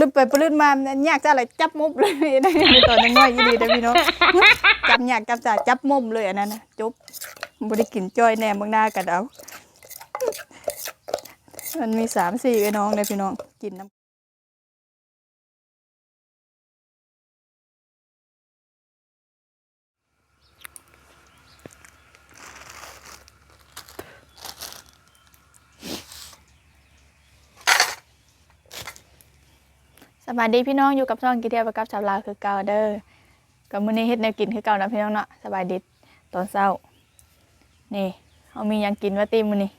ลืมไปปลื้มมามันยากจะอะไรจับมุมเลยนะตอนยัวน้อยยินดีนะพี่น้องจับยากจับจ่าจับมุมเลยอันนั้นนะจบบ่ได้กินจ้อยแหนมเบางหน้ากันเอามันมีสามสี่ไอ้น้องเลยพี่น้องกินน้ำ สวัสดีพี่น้องอยู่กับช่องกิเทียบกับชาวลาวคือเก่าเด้อกับมื้อนี้เฮ็ดแนวกินคือเก่านะพี่น้องเนาะสบายดีตอนเช้า นี่เอามีหยังกินว่าตีมื้อนี้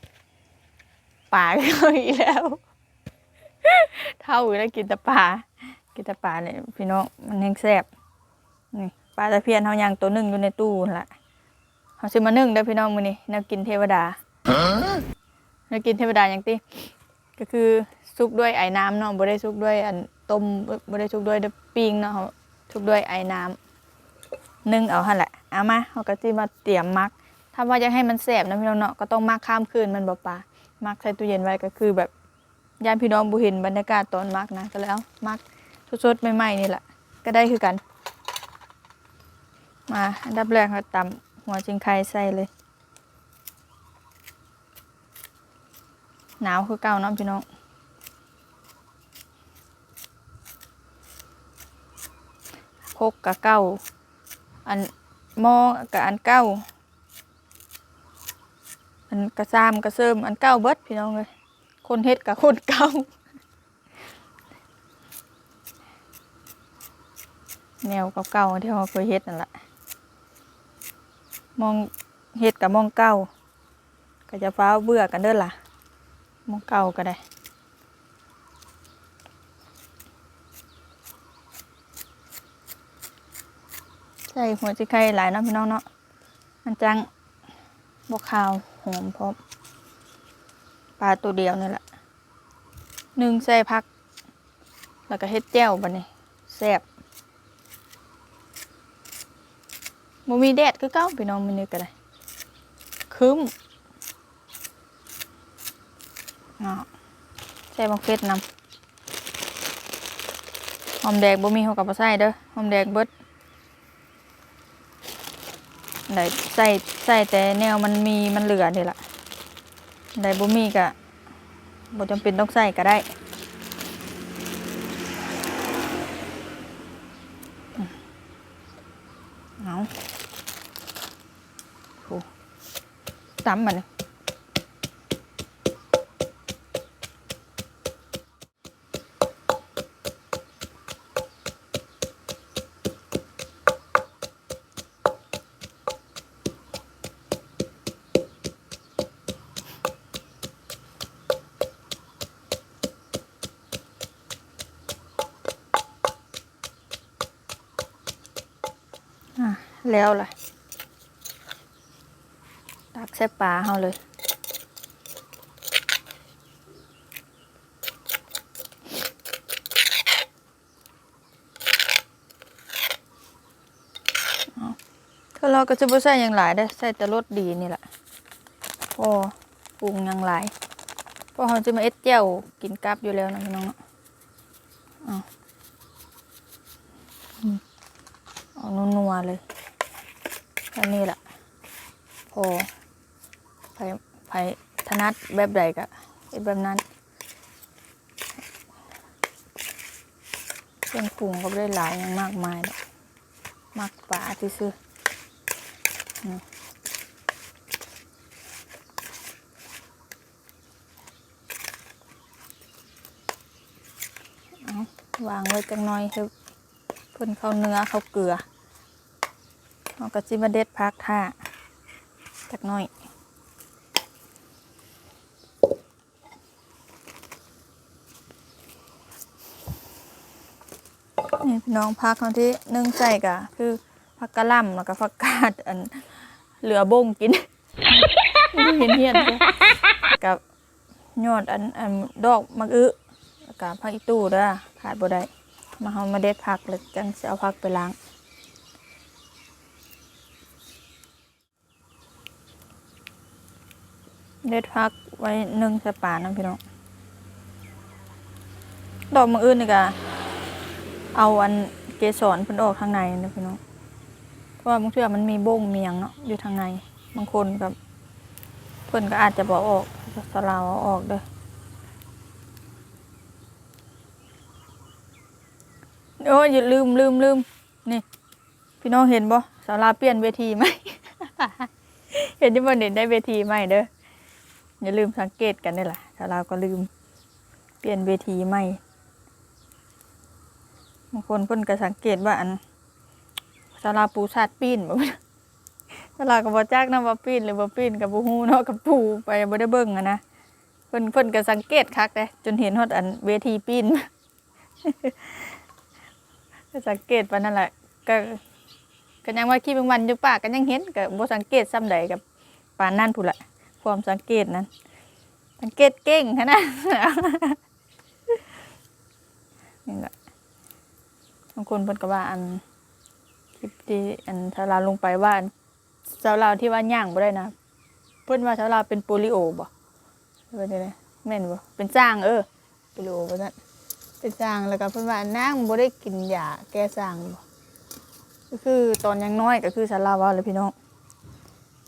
ป่าก็อีกแล้ว เท่าอยู่แล้วกินแต่ปลากินแต่ปลาเนี่ยพี่น้องมันแห้งแซ่บนี่ปลาตะเพียนเฮาย่างตัวหนึงอยู่ในตู้นั่นล่ะเฮาซื้อมานึ่งเด้อพี่น้องมื้อนี้แนวกินเทวดาแนวกินเทวดาหยังติ ก็คือซุกด้วยไอ้น้ำเนาะบ่ได้ซุกด้วยอันต้มบ่ได้ซุกด้วยเดยวปิ้งเนาะเขาซุกด้วยไอ้น้ำนึ่งเอาหั่นแหละเอามาเขาก็สิมาเตรียมมัก ถ้าว่าอยากให้มันแซ่บนะพี่น้องเนาะก็ต้องมักข้ามคืนมันบ่ปลามักใส่ตู้เย็นไว้ก็คือแบบย่านพี่น้องบ่เห็นบรรยากาศตอนมักนะก็เลยเอามักสดๆใหม่ๆนี่แหละก็ได้คือกัน มาอันดับแรกเราตำหัวจิงไคใส่เลย หนาวคือเก่าเนาะพี่น้องพกกะเก้า อันมอกะอันเก้า อันกระซามกระเซิมอันเก้าเบิดพี่น้องเลยคนเฮ็ดกับคนเก้าแนวเก่าๆที่เราเคยเฮ็ดนั่นแหละมองเฮ็ดกับมองเก้าก็จะฟ้าเบื่อกันเด้อล่ะ มองเก่าก็ได้ใส่หัวจิไข่หลายเนาะพี่น้องเนาะมันจังบกขาวหอมพร้อมปลาตัวเดียวนี่แหละหนึ่งใส่พัก แล้วก็เฮ็ดแจ่วบัดนี้แซ่บบ่มีแดดคือเก้าพี่น้องมื้อนี้ก็ได้คึ้ม เนาะใส่บังเฟสนำหอมแดงบ่มีเขากับบ่ใส่เด้อหอมแดงเบิดได้ใส่ใส่แต่แนวมันมีมันเหลือนี่แหละได้บ่มีก็บ่จำเป็นต้องใส่ก็ได้อืมเอาโหตำมันเลย แล้วล่ะ ตักใส่ปลาเฮาเลยเอาถ้าเราก็จะบ่ใส่อย่างหลายได้ใส่แต่รสดีนี่แหละพอปรุงอย่างหลายเพราะเราจะมาเอ็ดแจ่วกินกับอยู่แล้วนะพี่น้องเนาะเอาอืมเอานัวๆเลย แค่นี้แหละพอไผไผถนัดแบบใดก็แบบนั้นเครื่องปรุงก็ได้หลายอย่างมากมายหรอกมักป่าซื่อๆอืมเอวางไว้จังน่อยให้เพิ่นเข้าเนื้อเข้าเกลือ เราก็จิมาเด็ดพักท่าจักหน่อยนี่พี่น้องพักเขาที่นึ่งใส่กะคือผักกะล่ำแล้วก็ผักกาดอันเหลือบงกินเห็นเฮียนกับยอดอันอันดอกมะอึแล้วก็ผักอีตู้ด้อขาดบ่ได้มาเฮามาเด็ดผักแล้วจังสิเอาผักไปล้าง เด็ดพักไว้หนึ่งใส่ป่านะพี่น้องดอกมืออื่นนี่กะเอาอันเกสรเพิ่นออกทางในนะพี่น้องเพราะว่าบางเทื่อมันมีบ้งเมียงเนาะอยู่ทางในบางคนกับเพิ่นก็อาจจะบอกออกสลาวอาออกเด้อโอ้ยอย่าลืมลืมลืมนี่ พี่น้องเห็นบ่สาราเปลี่ยนเวทีไหม เห็นที่บ่เห็นได้เวทีใหม่เด้อ อย่าลืมสังเกตกันนี่แหละสาราก็ลืมเปลี่ยนเวทีใหม่บางคนเพิ่นก็สังเกตว่าอันสาราปูชาดปีนบ่สาราก็บ่จักนำว่าปีนหรือบ่ปีนก็บ่ฮู้เนาะกับปูไปบ่ได้เบิ่งอะนะเพิ่นเพิ่นก็สังเกตคักเด้จนเห็นฮอดอันเวทีปีนก็สังเกตปานนั่นแหละก็ก็ยังว่าขี้บางวันอยู่ป่าก็ยังเห็นก็บ่สังเกตซ้ำใดกับปานนั่นพุ่นละ ความสังเกตนั้น สังเกตเก่งขนาดนี่แหละบางคนเพิ่นก็ว่าอันคลิปที่อันชาวลาวลงไปว่าชาวลาวที่ว่าย่างบ่ได้นะเพิ่นว่าชาวลาวเป็นโปลิโอบ่หรือว่าจังไดแม่นบ่เป็นจ้างเออโปลิโอว่าซั่นเป็นจ้างแล้วก็เพิ่นว่านางบ่ได้กินยาแก้จ้างบ่ก็คือตอนยังน้อยก็คือสาราว่าเลยพี่น้อง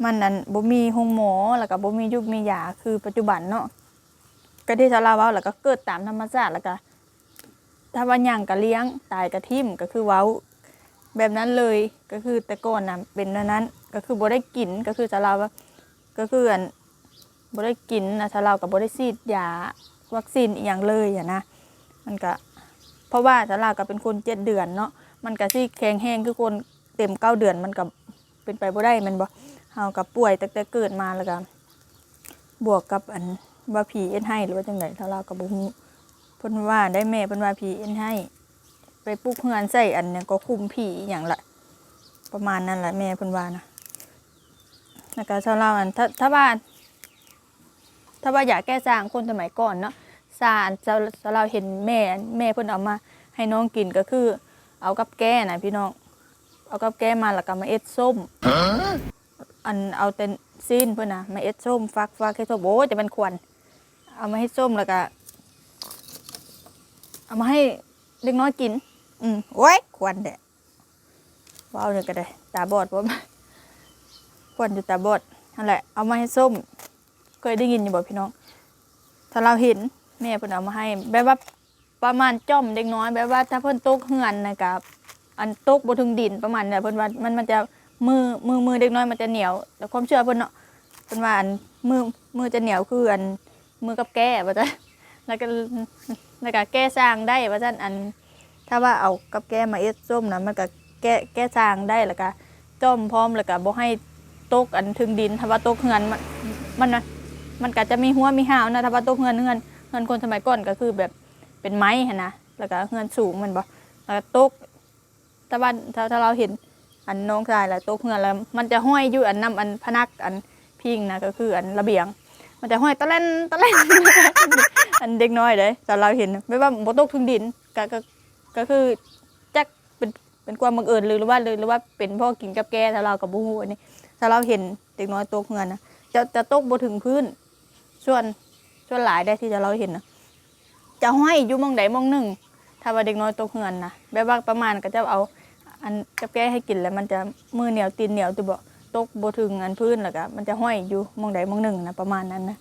มันนั้นบ่มีหงหมอแล้วก็บ่มียุคมียาคือปัจจุบันเนาะก็ที่สาราว่าแล้วก็เกิดตามธรรมชาติแล้วก็ถ้าว่าหยังก็เลี้ยงตายก็ทิ่มก็คือเว้า แบบนั้นเลยก็คือแต่ก่อนน่ะเป็นอันนั้นก็คือบ่ได้กินก็คือสาราว่าก็คืออันบ่ได้กินนะสาราก็บ่ได้ฉีดยาวัคซีนอีหยังเลยอะนะมันก็เพราะว่าสาราก็เป็นคนเจ็ดเดือนเนาะมันก็สิแข็งแห้งคือคนเต็มเก้าเดือนมันก็เป็นไปบ่ได้มันบ่ เฮากับป่วยตั้งแต่เกิดมาแล้วก็บวกกับอันว่าผีเอ็นให้หรือว่าจังไดถ้าเราก็บ่ฮู้เพิ่นว่าได้แม่เพิ่นว่าผีเอ็นให้ ไปปลุกเฮือนใส่อันเนี้ก็คุมผีอย่างละประมาณนั้นแหละแม่เพิ่นว่านะแล้วก็ชาวเราอันถ้าถ้าว่าถ้าว่าอยากแก้สร้างคนสมัยก่อนเนาะสารชาวชาวเราเห็นแม่แม่เพิ่นเอามา ให้น้องกินก็คือ เอากับแก้นะพี่น้องเอากับแก้มาแล้วก็มาเอ็ดส้ม อันเอาแต่ซีนเพื่อนนะมาเอ็ดส้มฟักฟักให้ส้มโอ้จะเป็นควันเอามาให้ส้มแล้วก็เอามาให้เล็กน้อยกิน อืมโอ้ยควันแดดว้าวเนี่ยก็ได้ ตาบอดผมควันอยู่ตาบอดนั่นแหละเอามาให้ส้ม เคยได้ยินอยู่บ่พี่น้อง ถ้าเราเห็นแม่เพิ่นเอามาให้แบบว่าประมาณจ้อมเด็กน้อยแบบว่าถ้าเพิ่นตกเฮือนนะครับอันตกบ่ถึงดินประมาณเนี่ยเพิ่นว่ามันมันจะ มือมือมือเด็กน้อยมันจะเหนียวแต่ความเชื่อเพิ่นเนาะเพิ่นว่าอันมือมือจะเหนียวคืออันมือกับแก้ว่าซั่นแล้วก็แล้วก็แก้สร้างได้ว่าซั่นอัน ถ้าว่าเอากับแก้มาเอ็ดส้มนะมันก็แก้แก้สร้างได้แล้วก็จ้อมพร้อมแล้วก็บ่ให้ตกอันถึงดินถ้าว่าตกเฮือนมันมันนะมันก็จะมีหัวมีหาวนะถ้าว่าตกเฮือนเฮือนเฮือนคนสมัยก่อนก็คือแบบเป็นไม้หั้นนะแล้วก็เงินสูงมันบ่แล้วก็ตกแต่ว่าถ้าถ้าเราเห็น อันน้องชายแล้วตกเงินแล้วมันจะห้อยอยู่อันน้ำอันพนักอันพิงนะก็คืออันระเบียง มันจะห้อยตะเล่นตะเล่นอันเด็กน้อยเลยแต่เราเห็นไม่ว่าบ่ตกถึงดินก็ก็ก็คือจักเป็นเป็นความบังเอิญหรือว่าหรือหรือว่าเป็นพ่อกินกับแกถ้าเรากับบูฮูอันนี้ถ้าเราเห็นเด็กน้อยตกเงินนะจะจะตกบ่ถึงพื้นส่วนส่วนหลายได้ที่จะเราเห็นนะจะห้อยอยู่มองใดมองหนึ่งถ้าว่าเด็กน้อยตกเหือนนะแบบว่าประมาณก็จะเอา อันกับแก้ให้กินแล้วมันจะมือเหนียวตีนเหนียวตัวบ่ตกบ่ถึงอันพื้นแล้วก็มันจะห้อยอยู่มองใดมองหนึ่งนะประมาณนั้นนะ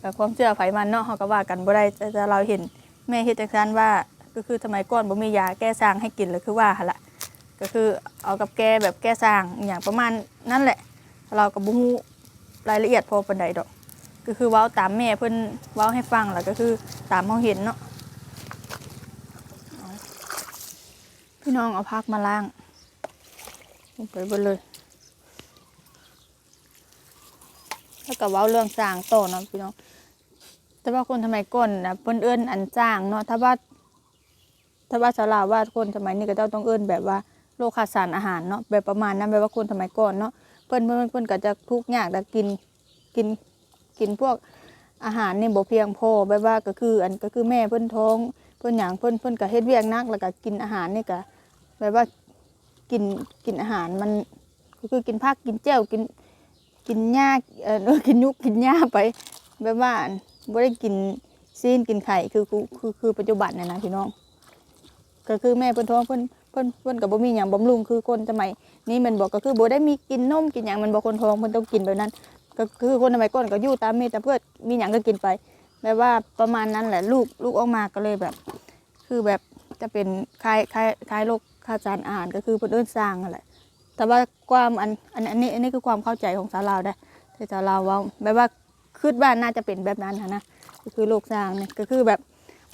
แต่ความเชื่อไผมันเนาะเขาก็ว่ากันบ่ได้แต่เราเห็นแม่เฮ็ดจังซั่นว่าก็คือสมัยก่อนบ่มียาแก้สร้างให้กินเลยคือว่าหั่นละก็คือเอากับแก้แบบแก้สร้างอย่างประมาณนั่นแหละ เราก็บ่ฮู้รายละเอียดพอปานใดดอก ก็คือเว้าตามแม่เพิ่นเว้าให้ฟังแล้วก็คือตามเขาเห็นเนาะพี่น้องเอาพักมาล้าง ลงไปเบนเลย แล้วก็เว้าเรื่องสร้างโตเนาะพี่น้อง แต่ว่าคนสมัยก่อนนะเพิ่นเอื้นอันจ้างเนาะ ถ้าว่า ถ้าว่าสาราว่าคนสมัยนี้ก็จ้าต้องเอื้นแบบว่าโลกขาดสารอาหารเนาะแบบประมาณนั้นแบบว่าคนสมัยก่อนเนาะเพิ่นเพิ่นเพิ่นก็จะทุกข์ยากแต่กิน กิน กินพวกอาหารนี่บ่เพียงพอแบบว่าก็คือ อันก็คือแม่เพิ่นท้อง เพิ่นหยังเพิ่นเพิ่นก็เฮ็ดเวียกนักแล้วก็กินอาหารนี่ก็แบบว่า กินกินอาหารมันก็คือกินผักกินแจ่วกินกินหญ้าเอ่อกินยุกกินหญ้าไปแบบว่าบ่ได้กินซีนกินไข่คือคือคือคือปัจจุบันน่ะนะพี่น้อง ก็คือแม่เพิ่นท้องเพิ่นเพิ่นเพิ่นก็บ่มีหยังบำรุงคือคนสมัยนี้มันบอกก็คือบ่ได้มีกินนมกินหยังมันบ่คนท้องเพิ่นต้องกินแบบนั้น ก็คือคนสมัยก่อนก็อยู่ตามมีแต่เพื่อมีหยังก็กินไปแบบว่าประมาณนั้นแหละลูกลูกออกมาก็เลยแบบ คือแบบจะเป็นคลายคลายคลายโรค ขาดสารย์อาหารก็คือเพิ่นเอิ้นสร้างนั่นแต่ว่าความอันอันอันนี้อันนี้คือความเข้าใจของสาวลาวได้แต่สาวลาวว่าแบบว่าคิดว่านน่าจะเป็นแบบนั้นนะก็คือโรคสร้างเนี่ยก็คือแบบ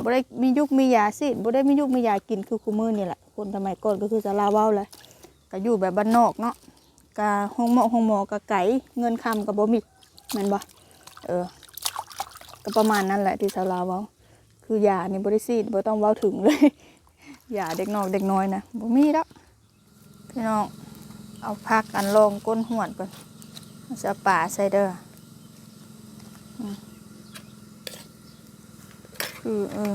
บ่ได้มียุคมียาสิบ่ได้มียุคมียากินคือคุมือนี่แหละคนสมัยก่อนก็คือสาวลาวเว้าเลยก็อยู่แบบบ้านนอกเนาะกะห้องหมอห้องหมอกะไก่เงินคำกับบ่มีแม่นบ่เออก็ประมาณนั้นแหละที่สาวลาวเว้าคือยานี่บ่ได้ซีดบ่ต้องเว้าถึงเลย อย่าเด็กน้อกเด็กน้อยนะบ่มีแล้วพี่น้องเอาพักอันลงก้นหวดก่อนจะป่าใส่เด้อคือเออ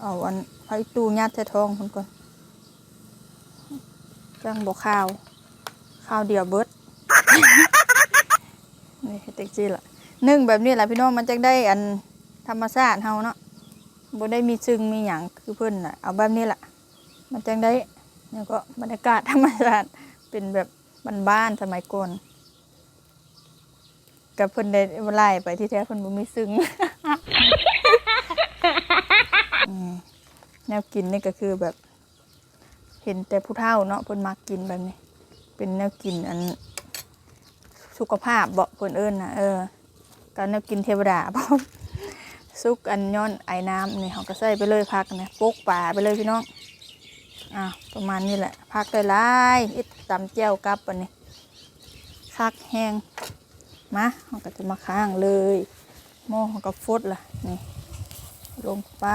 เอาอันไฟตูยัดใส่ทองคนก่อนจังบอกข้าว ข้าวเดียวเบิดนี่เต็กจีละนึ่งแบบนี้แหละพี่น้องมันจะได้อันธรรมชาติเฮาเนาะบ่ได้มีซึ่งมีหยังคือเพิ่นน่ะเอาแบบนี้แหละ มันจังได้เนี่ยก็บรรยากาศธรรมชาติเป็นแบบบ้านๆสมัยก่อนกับเพิ่นได้ไล่ไปที่แท้เพิ่นบ่มีซึ่งแนวกินนี่ก็คือแบบ เห็นแต่ผู้เฒ่าเนาะเพิ่นมักกินแบบนี้ เป็นแนวกินอัน สุขภาพเบาเพิ่นเอิ้นนะเออการแนวกินเทวดาบ่ซุกอันย้อนไอ้น้ำนี่เขาก็ใส่ไปเลยพักนะปกป่าไปเลยพี่น้อง อะประมาณนี้แหละพักได้หลายอิดตำเจียวกับอันนี้คักแห้งมาเขาก็จะมาค้างเลยหม้อเขาก็ฟดล่ะนี่ลงไป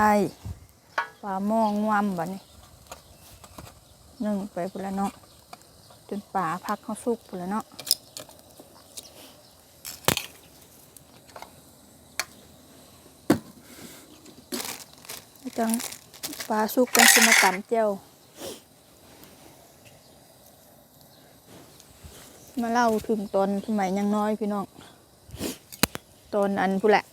ปลาหม้องวำบัดนี้นึ่งไปพุ่นละเนาะจนป่าพักเขาสุกพุ่นละเนาะจังปลาสุกกันสมตำเจียว มาเล่าถึงตอนสมัยยังน้อยพี่น้อง ตอนอันผู้แหละ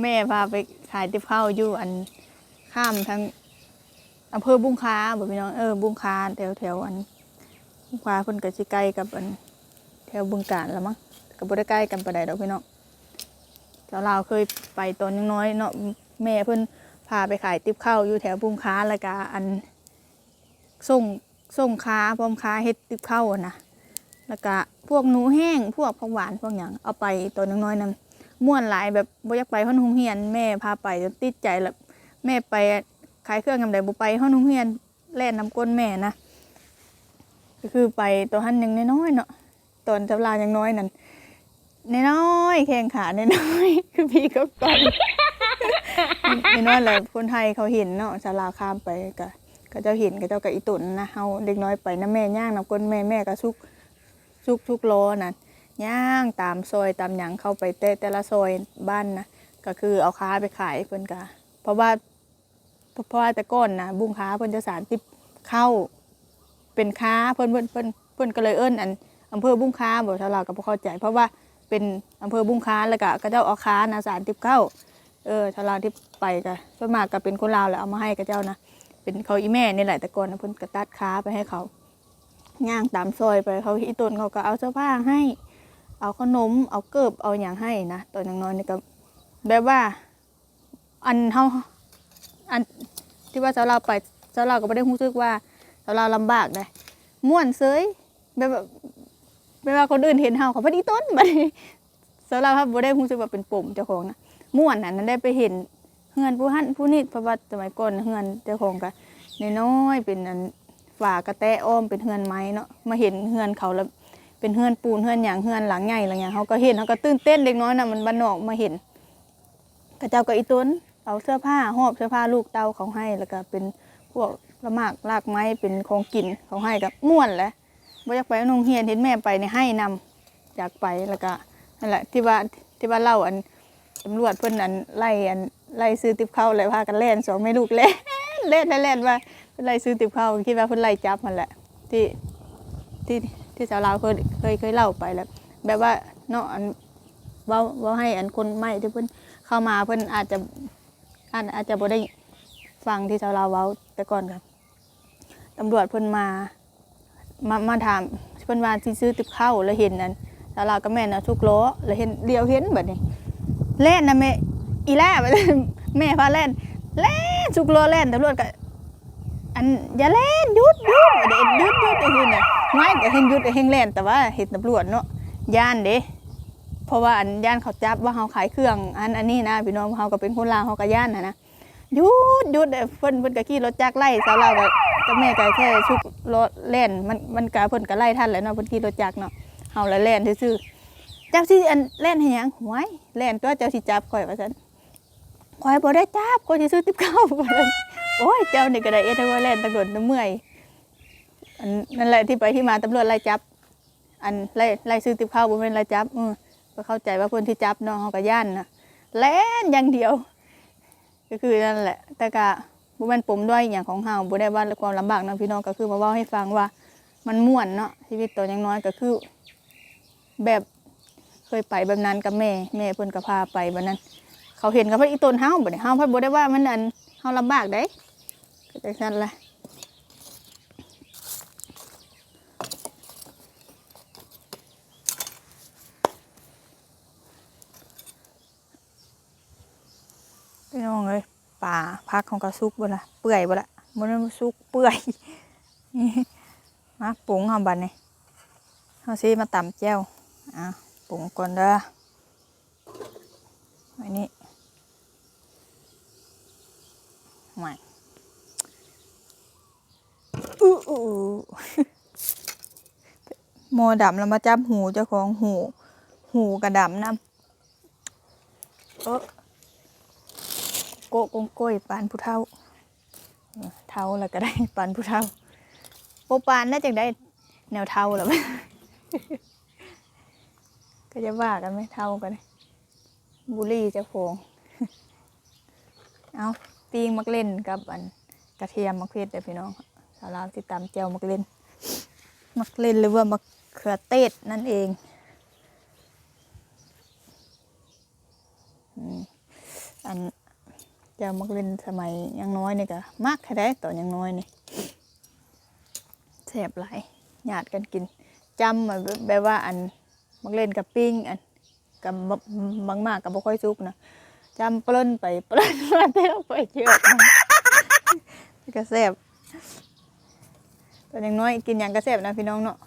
แม่พาไปขายติบข้าวอยู่อันข้ามทางอำเภอบุ้งค้าบอกพี่น้องเออบุ้งค้าแถวแถวอันบุ้งค้าเพิ่นก็สิใกล้กับอันแถวบึงกาฬแล้วมั้งก็บ่ได้ใกล้กันปานใดดอกพี่น้องเจ้าลาวเคยไปตอนยังน้อยเนาะแม่เพิ่นพาไปขายติบข้าวอยู่แถวบุ้งค้าแล้วก็อันส่งส่งค้าพร้อมค้าเฮ็ดติบข้าวอะนะ แล้วก็พวกหนูแห้งพวกผักหวานพวกอย่างเอาไปตอนน้อยๆนั้นม่วนหลายแบบบ่อยากไปห้องโรงเรียน แม่พาไปจนติดใจแล้วแม่ไปขายเครื่องกำไดบ่ไปห้องโรงเรียนแล่นน้ำก้นแม่นะก็คือไปตัวหันยังน้อยๆเนาะตอนจำลายังน้อยนั่นน้อยๆแข้งขาน้อยๆคือพี่ก็ก่อนน้อยแหละคนไทยเขาเห็นเนาะชาลาข้ามไปก็ก็เจ้าเห็นก็เจ้ากับอีตุนนะเฮาเด็กน้อยไปนะแม่ย่างนํก้นแม่แม่ก็ซุก ซุกทุกโลนั่นย่างตามซอยตามหยังเข้าไปแต่แต่ละซอยบ้านนะก็คือเอาค้าไปขายเพิ่นก็เพราะว่าเพราะว่าแต่ก่อนนะบุ้งค้าเพิ่นจะสารติบเข้าเป็นค้าเพิ่นเพิ่นเพิ่นเพิ่นก็เลยเอิ้นอันอำเภอบุ้งค้าบ่ชาวลาวก็บ่เข้าใจ เพราะว่าเป็นอำเภอบุ้งค้าแล้วก็ก็เจ้าเอาค้านะสารติบเข้าเออชาวลาวที่ไปก็ส่วนมากก็เป็นคนลาวแหละเอามาให้กับเจ้านะเป็นเขาอีแม่นี่แหละแต่ก่อนนะเพิ่นกระตัดค้าไปให้เขา ย่างตามซอยไปเขาอีต้นเขาก็เอาเสื้อผ้าให้ เอาขนม เอาเกิบเอาอย่างให้นะตอนยังน้อยนี่ก็แบบว่า อันเฮาอันที่ว่าชาวลาวไปชาวลาวก็ไม่ได้รู้สึกว่าชาวลาวลำบากเลยม่วนเซยแบบว่าแบบว่าคนอื่นเห็นเฮาเขาพอดีต้นบัดนี้าวลาวครับบ่ได้รู้สึกว่าเป็นปุ่มเจ้าของนะม่วนน่ะนั้นได้ไปเห็นเฮือนผู้หันผู้นี่เพราะว่าสมัยก่อนเฮือนเจ้าของก็น้อยๆเป็นอัน ฝากระแตอ้อมเป็นเฮือนไม้เนาะมาเห็นเฮือนเขาแล้วเป็นเฮือนปูนเฮือนหยางเฮือนหลังใหญ่อะไรเงี้ยเขาก็เห็นเขาก็ตื่นเต้นเล็กน้อยนะมันบ้านนอกมาเห็นกระเจ้าก็อีต้นเอาเสื้อผ้าหอบเสื้อผ้าลูกเต้าเขาให้แล้วก็เป็นพวกละมากลากไม้เป็นของกินเขาให้กับม่วนแหละบ่อยากไปโรงเรียนเห็นแม่ไปในให้นำอยากไปแล้วก็นั่นแหละที่ว่าที่ว่าเล่าอันตำรวจเพิ่อนอันไล่อันไล่ซื้อติบเข้าเลยพากันเล่นสองแม่ลูกเล่นเล่นเล่นว่า ไล่ซื้อติบข้าวคิดว่าเพิ่นไล่จับมันแหละ ที่ที่ที่สาวลาวเคยเคยเคยเล่าไปแล้ว แบบว่าเนาะอันเว่าเว่าให้อันคนใหม่ที่เพิ่นเข้ามาเพิ่นอาจจะอาจอาจจะบ่ได้ฟังที่ชาวลาวเว้าแต่ก่อนครับตำรวจเพิ่นมามามาถามเพิ่นว่าสิซื้อติบข้าวแล้วเห็นนั่นชาวลาวก็แม่นเอาทุกล้อแล้วเห็นเดียวเห็นแบบนี้แล่นนะแม่อีแล่บัดแม่พาแล่นแล่นทุกล้อแล่นตำรวจก็ อันอย่าเล่นหยุดหยุดเด็ดหยุดหยุดไอ้ที่น่ะไม่ก็เห็นหยุดไอ้เฮงแล่นแต่ว่าเห็นตำรวจเนาะย่านเด้เพราะว่าอันย่านเขาจับว่าเขาขายเครื่อง อันอันนี้นะพี่น้องเขาก็เป็นคนลาวเขาก็ย่านนะนะหยุดหยุดเด้อเพิ่นเพิ่นก็ขี่รถจักรไล่สาวเราก็กับแม่ก็แค่ชุกรถแล่นมันมันก็เพิ่นก็ไล่ทันแหล้วเนาะเพิ่นขี่รถจักรเนาะเฮาละแล่นซื่อๆเจ้าสิอันแล่นให้หยังหวยแล่นตัวเจ้าสิจับข่อยว่าซั่นข่อยบ่ได้จับข่อยสิซื้อติ๊บข้าวว่าซั่น โอ้ยเจ้านี่ก็ได้เอ็ดให้ว่าแล่นตำรวจน้ำเมื่อยอันนั่นแหละที่ไปที่มาตำรวจไล่จับ อันไล่ไล่ซื้อติบข้าวบ่แม่นไล่จับเออก็เข้าใจว่าคนที่จับเนาะเขาก็ย่านนะแล่นอย่างเดียว ก็คือนั่นแหละ แต่ก็บุแม่นปมด้วยอย่างของเฮาบ่ได้ว่าความลำบากเนาะพี่น้องก็คือมาเว้าให้ฟังว่า มันม่วนเนาะชีวิตตัวยังน้อยก็คือ แบบเคยไปแบบนั้นกับแม่แม่เพิ่นก็พาไปแบบนั้น เขาเห็นกับเพิ่นอีตนเฮาบ่ได้เฮาเพิ่นบ่ได้ว่ามันอันเฮาลำบากได้ ก็จังซั่นละพี่น้องเอ้ยป่าพักของกระซุกบ่ละเปื่อยบ่ละมันนซุกเปื่อยมาปรุงเอาบัดนี่เอาซิมาตำแจ่วอะปรุงก่อนเด้อไว้นี่ไม่ อู้อู้ โมดำแล้วมาจับหูเจ้าของหูหูกระดำน้ำเออโกกงโก้ยปานผู้เฒ่าเออเฒ่าแล้วก็ได้ปานผู้เฒ่าโปปานน่าจะได้แนวเฒ่าแล้วไหมก็จะว่ากันไหมเฒ่ากันบุรี่เจะโพงเอาปีงมักเล่นกับอันกระเทียมมักเพชรเด้อพี่น้องสาวลาวที่ตามเจียวมักเล่น มักเล่นหรือว่ามัก ขือเทศนั่นเองอันเจ้ามักเล่นสมัยยังน้อยนี่ก็มากแค่ได้ตอนยังน้อยนี่แสบหลายหยาดกันกินจำมาแบบว่าอันมักเล่นกับปิ้งอันกับบางมากกับบ่ค่อยสุกนะจำเปลิ้นไปเปลิ้นมาเที่ยวไปเยอะก็แสบตอนยังน้อยกินอย่างก็แสบนะพี่น้องเนาะ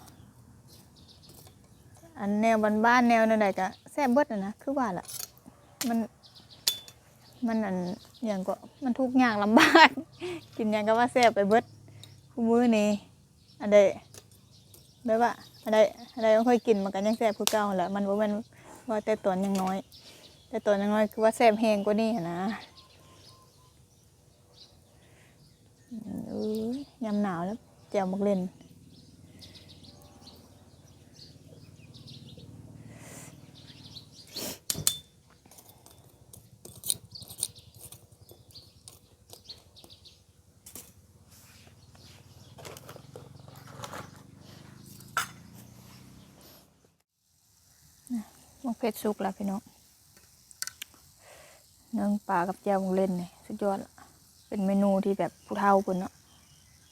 อันแนวบ้านๆแนวนั่นใดก็แสบเบิดนะนะคือว่าล่ะ มันมันอันอย่างก็มันทุกอย่างลำบาก กินอย่างก็ว่าแซ่บไปเบิดคู่มือนี้อันใดแบบว่าอันใดอันใดไม่ค่อยกินมันก็ยังแซ่บคือเก่าแหละมันว่ามันว่าแต่ตอนยังน้อย แต่ตอนยังน้อยคือว่าแซ่บแห้งกว่านี้หั้นะอือยามหนาวแล้วแจ่วมักเล่น ผ็ดสุกแล้วพี่น้องเนื้อปลากับแจ่วมักเล่นเนี่ยสุดยอดละเป็นเมนูที่แบบผู้เฒ่าคนเนาะ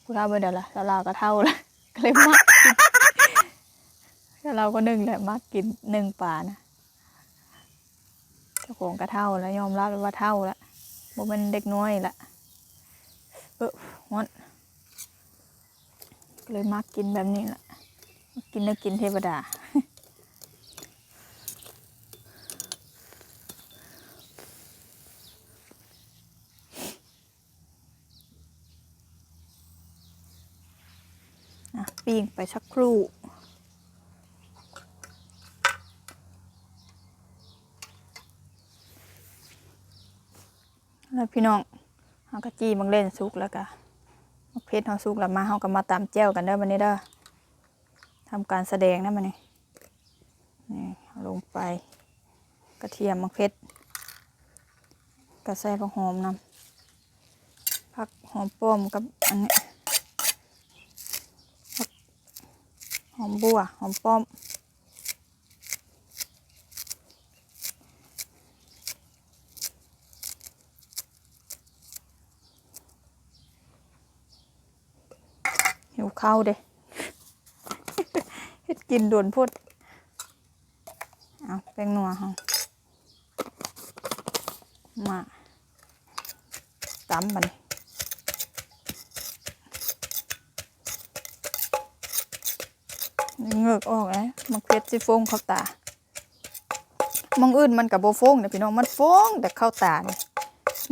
ผู้เฒ่าเป็นเดี๋ยวละสลาก็เท่าละก็เลยมักกินแต่เราก็นึ่งแหละมักกินนึ่งปลานะเจ้าของก็เท่าแล้วยอมรับเลยว่าเท่าละบ่เป็นเด็กน้อยละเออฮอนเลยมักกินแบบนี้ละกินเนื้อกินเทวดา อะปิ้ง ไปสักครู่ แล้วพี่น้องเขาก็จี้มังเล่นซุกแล้วก็มักเพชรเขาซุกแล้วมาเขาก็มาตามแจ้วกันเด้อวันนี้เด้อทำการแสดงนะมันนี่นี่ลงไป กระเทียมมักเพชรกระใส่ผักหอมนำผักหอมป้อมกับอันนี้ หอมบัว หอมป้อม หิวข้าวเด้เฮ็ดกินด่วนพูดเอาแป้งนัวเฮามาตำบัดนี้ อกออกเลยมันเพชรสิฟงเข้าตามองอื่นมันกับโบฟงเนี่ยพี่น้องมันฟงแต่เข้าตาเนี่ย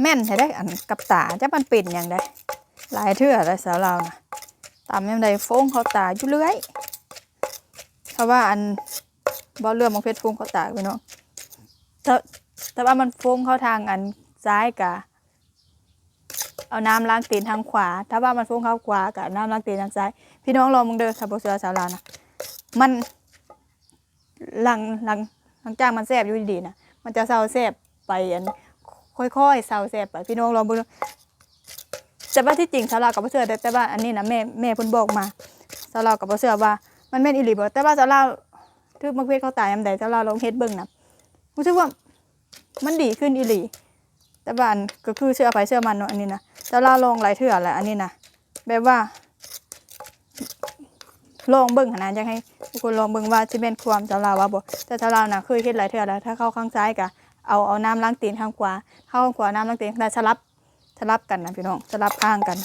แม่นใช่ได้อันกับตาจะมันเป็นอย่างไดหลายเทื่อแล้วสาวเรานะตามยังไดฟงเข้าตาอยู่เรื่อยเพราะว่าอันบ่เรื่องมังเพชรฟงเข้าตาพี่น้องแต่แต่ว่ามันฟงเข้าทางอันซ้ายกะเอาน้ำล้างตีนทางขวา ถ้าว่ามันฟงเข้าขวากับน้ำล้างตีนทางซ้าย พี่น้องลองมึงเด้อถ้าบ่เสือสาวลานะ มันหลังหลังหลังจากมันแซ่บอยู่ดีๆนะมันจะเศร้าแซ่บไปอันค่อยๆเศร้าแซ่บไปพี่น้องลองด้อแต่ว่าที่จริงสาวลาวกับบ่เสือแต่ว่าอันนี้นะแม่แม่เพิ่นบอกมาสาวลาวกับบ่เสือว่า มันแม่นอีหลีบ่แต่ว่าสาวลาวถือมักเพชรเขาตายยามใดสาวลาวลองเฮ็ดเบิ่งนะรู้สึกว่ามันดีขึ้นอีหลีแต่บ้านก็คือเชื่อไปเชื่อมันเนาะอันนี้นะแต่าลองหลายเถื่อแหละอันนี้นะแบบว่า ลองเบิ่งขนาดยังให้ทุกคนลองเบิ่งว่าสิเป็นความเจ้าลาวว่าบ่แต่เจ้าลาวน่ะเคยเฮ็ดหลายเถื่อแล้ว ถ้าเข้าข้างซ้ายก็เอาเอาน้ำล้างตีนข้างขวา เข้าข้างขวาน้ำล้างตีนได้สลับสลับกันนะพี่น้องสลับข้างกัน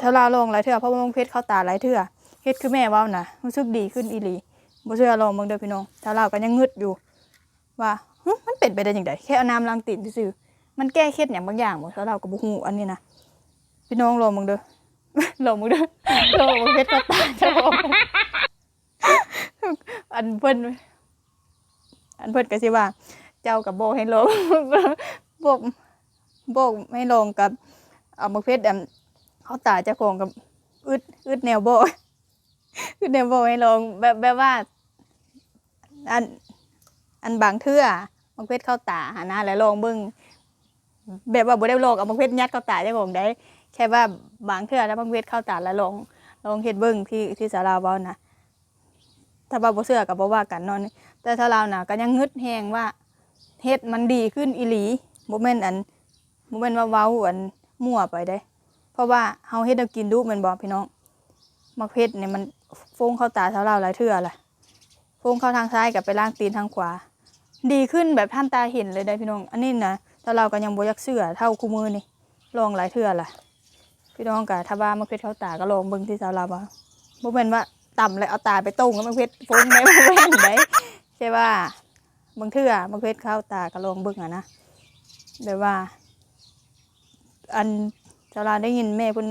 ถ้าลาวลองหลายเถื่อเพราะว่ามันเพชรเข้าตาหลายเถื่อเฮ็ดคือแม่ว้าน่ะรู้สึกดีขึ้นอีหลีบ่เชื่อลองเบิ่งเด้อพี่น้องถ้าลาวก็ยังงึดอยู่ ว่ามันเป็นไปได้ยังไงแค่เอาน้ำล้างตีนซื่อมันแก้เคล็ดอย่างบางอย่างบ่ถ้าเราก็บ่ฮู้อันนี้นะพี่น้องลองมึงเด้อ ลองมึงเด้อลองมึงเพชรก็ตาเจ้าของอันเพิ่นอันเพิ่นก็สิว่า เจ้ากับโบให้ลงโบกโบกให้ลงกับเอามาเพชรอันเขาตาเจ้าของกับอึดอึดแนวโบอึดแนวโบให้ลงแบบแบบว่า อันอันบางเทื่อมังเพชรเข้าตาหาหน้าแล้วลองเบิ่งแบบว่าบ่ได้ลองเอามังเพชรยัดเข้าตาเจ้าของได้ แค่ว่าบางเทื่อแล้วมังเพชรเข้าตาแล้วลองลองเฮ็ดเบิ่งที่ที่สาราเว้านะถ้าว่าบ่เชื่อก็บ่ว่ากันเนาะแต่ถ้าเราน่ะก็ยังงึดแฮงว่าเฮ็ดมันดีขึ้นอีหลีบ่แม่นอันบ่แม่นว่าเว้าอันมั่วไปได้ เพราะว่าเฮาเฮ็ดให้กินดูแม่นบ่พี่น้องมักเพชรเนี่ยมันฟงเข้าตาเท่าเราหลายเทื่อล่ะโค้งเข้าทางซ้ายกับไปล่างตีนทางขวา ดีขึ้นแบบท่านตาเห็นเลยได้พี่น้อง อันนี้นะแต่เราก็ยังบ่อยักเสื้อเท่าคู่มือนี่ลองหลายเทื่อล่ะ พี่น้องกะถ้าว่ามักเพชรเขาตาก็ลองเบิ่งที่สาวเราบ่บ่เป็นว่าต่ำเลยเอาตาไปตรงกับมักเพชรฟงได้บ่แม่นได้ใช่ว่าบางเทื่อมักเพชรเขาตาก็ลองเบิ่งอะนะแบบว่า อันสาวเราได้ยินแม่เพิ่น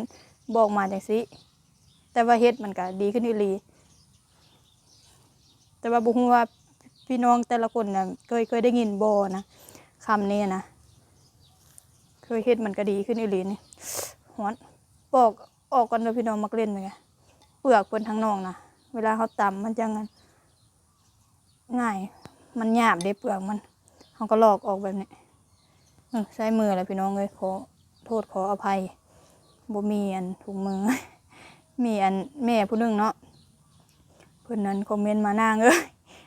บอกมาจังซี่แต่ว่าเฮ็ดมันก็ดีขึ้นอีหลีแต่ว่าบุคว่าพี่น้องแต่ละคนนะเคยเคยได้ยินบอนะคำนี้นะ เคยเฮ็ดมันก็ดีขึ้นอีหลีนี่หอน ปอกออกก่อนเลยพี่น้องมักเล่นเลยเปลือกเพิ่นทั้งนองนะเวลาเขาตำมันจะงั้นง่าย มันหยาบเด้เปลือกมันเขาก็ลอกออกแบบนี้ใช้มืออะไรพี่น้องเลยขอโทษขออภัยบ่มีอันถุงมือ มีอันแม่ผู้นึงเนาะเพื่อนนั้นคอมเมนต์มานางเอ้ย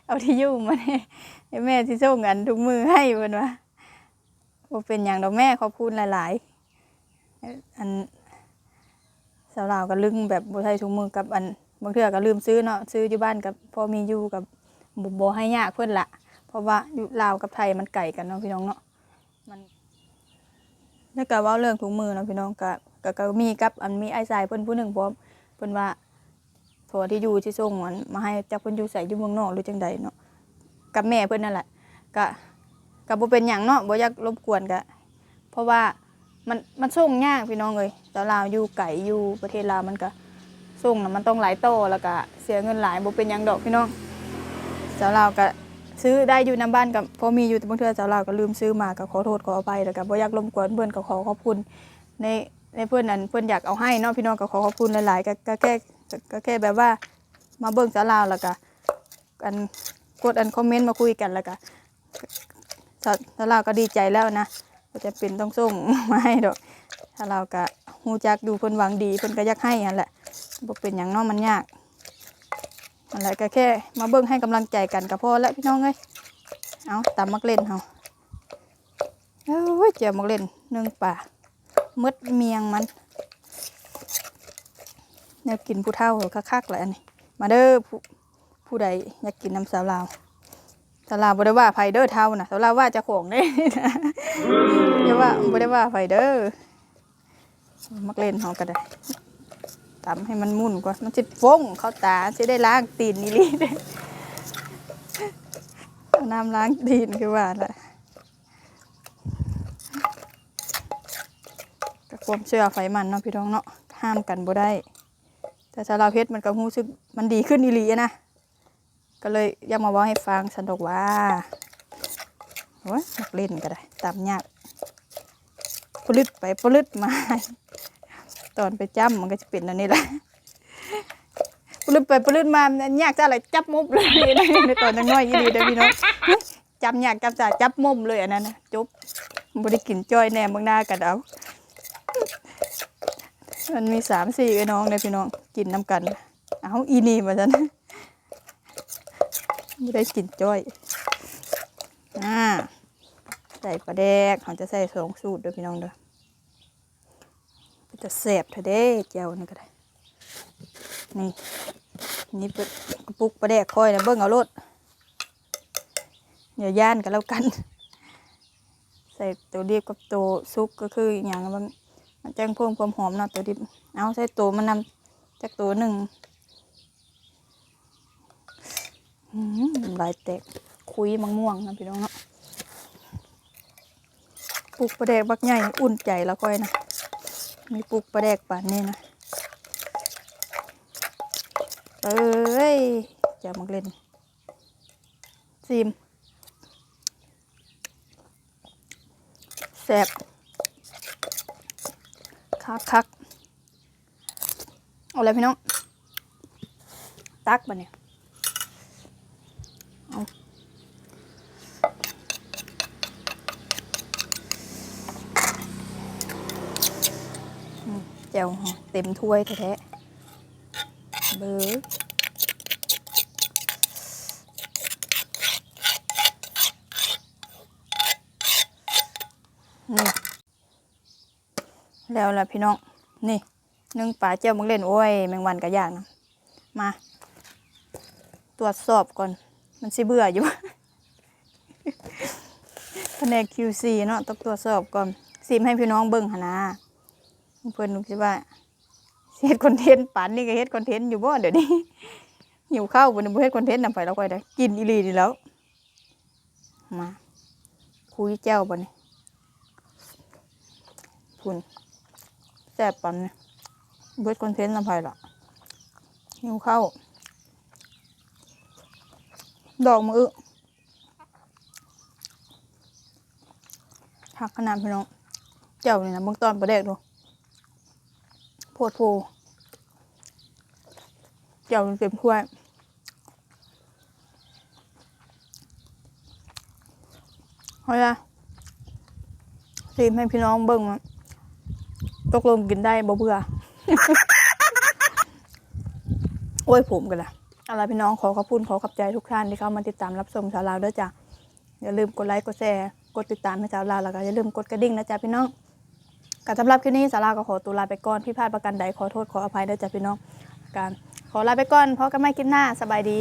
เอาที่ยู่มาเนี่ยให้แม่ที่ส่งอันทุกมือให้เพื่อนว่าบ่เป็นอย่างดอกแม่ขอบคุณหลาย ๆ อัน สาวลาวก็ลืมแบบบ่ใช้ถุงมือกับอันบางเทื่อก็ลืมซื้อเนาะซื้ออยู่บ้านกับพอมีอยู่กับบ่บ่ให้ยากเพิ่นละเพราะว่าอยู่ลาวกับไทยมันไกลกันเนาะพี่น้องเนาะมันแล้วก็ว่าเรื่องถุงมือเนาะพี่น้องก็ก็ก็มีกับอันมีไอ้สายเพิ่นผู้หนึ่งพร้อมเพิ่นว่าผัวที่อยู่ที่ส่งมันมาให้จากเพิ่นอยู่ใส่อยู่เมืองนอกหรือจังใดเนาะกับแม่เพิ่นนั่นแหละก็ก็บ่เป็นหยังเนาะบ่อยากรบกวนก็เพราะว่า มันมันส่งยากพี่น้องเอ้ยแต่ลาวอยู่ไกลอยู่ประเทศลาวมันก็ส่งนะมันต้องหลายโตแล้วก็เสียเงินหลายบ่เป็นยังดอกพี่น้องสาลาวก็ซื้อได้อยู่นํบ้านกับพอมีอยู่แต่บางเทื่อสาลาวก็ลืมซื้อมาก็ขอโทษขออภัยแล้วก็บ่อยากรบกวนเพิ่อนก็ขอขอบคุณในในเพิ่อนนั้นเพิ่อนอยากเอาให้เนาะพี่น้องก็ขอขอบคุณหลายๆก็ก็แค่ก็ก็แค่แบบว่ามาเบิ่งสาลาวแล้วก็อันกดอันคอมเมนต์มาคุยกันแล้วก็สาสาลาวก็ดีใจแล้วนะ ก็จะเป็นต้องส่งมาให้ดอก ถ้าเราก็ฮู้จักดูเพิ่นหวังดีเพิ่นก็อยากให้นั่นแหละบ่เป็นหยังนาะมันยากนั่นแหละก็แค่ มาเบิ่งให้กำลังใจกันก็พอแล้วพี่น้องเอ้ยเอาตามมักเล่นเฮาเอ้ยเจียวมักเล่นนึ่งป่ามืดเมียงมันแนวกินผู้เฒ่าคักๆแหละอันนี้ มาเด้อผู้ผู้ใดอยากกินน้ำสาวลาว สาวลาวบ่ได้ว่าไผเด้อเฒ่านะสาวลาว่าจ้าของเด้อย่าว่าบ่ได้ว่าไผเด้อมักเล่นเฮาก็ได้ตำให้มันมุ่นกว่ามันสิฟงเข้าตาสิได้ล้างตีนนี่ลีเด้น้ำล้างตีนคือว่าล่ะก็ความเชื่อไฟมันเนาะพี่น้องเนาะห้ามกันบ่ได้ แต่สาราเพชรมันก็รู้สึกมันดีขึ้นอีหลีนะ ก็เลยอยังมาเว่าให้ฟังสันดอกว่าโอ้ยนักเล่นก็ได้ตามยากปลึดไปปลึดมา ตอนไปจ้ำมันก็จะเป็นอันนี้แหละปลึดไปปลึดมามันยากจะอะไรจับมุมเลยในตอนยังน้อยยี่ดีเด้อพี่น้องจำยากจำจ่าจับมุมเลยอันนั้นนะจบบ่ได้กินจ้อยแหน่เบางหน้ากันเอามันมีสามสี่ไอ้น้องเลยพี่น้องกินน้ำกัน เอาอีนี่มาจัน ไม่ได้กินจ้อยอ่าใส่ปลาแดกเขาจะใส่สองสูตรด้วยพี่น้องเด้อจะแสบเถอะเด้เจียวนี่ก็ได้ นี่ นี่เป็นกระปุกปลาแดกคอยนะเบิ้งเอารถอย่าย่านกันแล้วกัน ใส่ตัวดียวกับตัวซุปก็คืออย่างมันมันจังเพิ่มความหอมเนาะตัวดิบเอาใส่ตัวมันนำจากตัวหนึ่งอืมน้ำ ลายแตกคุยมังม่วงนะพี่น้องเนาะปลูกประแดกบักใหญ่อุ่นใจแล้วก้อยนะมีปลูกประแดกป่านนี้นะเอ้ยจะมักเล่นซีมแซ่บคักคักเอาเลยพี่น้อง ตักมาเนี่ยเอาอืม แจ่วห่อเต็มถ้วยแท้ๆเบอร์นี่แล้วล่ะพี่น้อง นี่นึ่งปลาเจียวมึงเล่นโอ้ย แมงวันกระยางนะมา ตรวจสอบก่อน มันสิเบื่ออยู่แผนก QC เนาะต้องตรวจสอบก่อนซิมให้พี่น้องเบิ่งหนนะ เพื่อนนึกสิว่าเฮ็ดคอนเทนต์ปันนี่ก็เฮ็ดคอนเทนต์อยู่บ่เดี๋ยวนี้หิวข้าวบ่ได้บ่เฮ็ดคอนเทนต์นำไปแล้วค่อยได้กินอีหลีนี่แล้ว มาคุยเจ้าบ่นี่คุณแซ่บปันเนี่ยเบิดคอนเทนต์ลำไผ่ละหิวข้าวดอกมือหักขนาดพี่น้องเจ้านี่นะเบื้องต้นประเด็กดู โพดโพเจ้าเต็มถ้วยเฮ้ยอะซีมให้พี่น้องเบิ่งมาตกลงกินได้บ่เบื่อโอ้ยผมกันละอะไรพี่น้องขอขอบคุณขอขอบใจทุกท่านที่เข้ามาติดตามรับชมสาวลาวด้วยจ้ะอย่าลืมกดไลค์กดแชร์กดติดตามให้สาวลาวแล้วก็อย่าลืมกดกระดิ่งนะจ๊ะพี่น้อง การสำหรับคลิปนี้สาราก็ขอตัวลาไปก่อนพี่พลาดประกันใดขอโทษขออภัยด้วยจ้ะพี่น้องการขอลาไปก่อนเพราะกันไม่คลิปหน้าสบายดี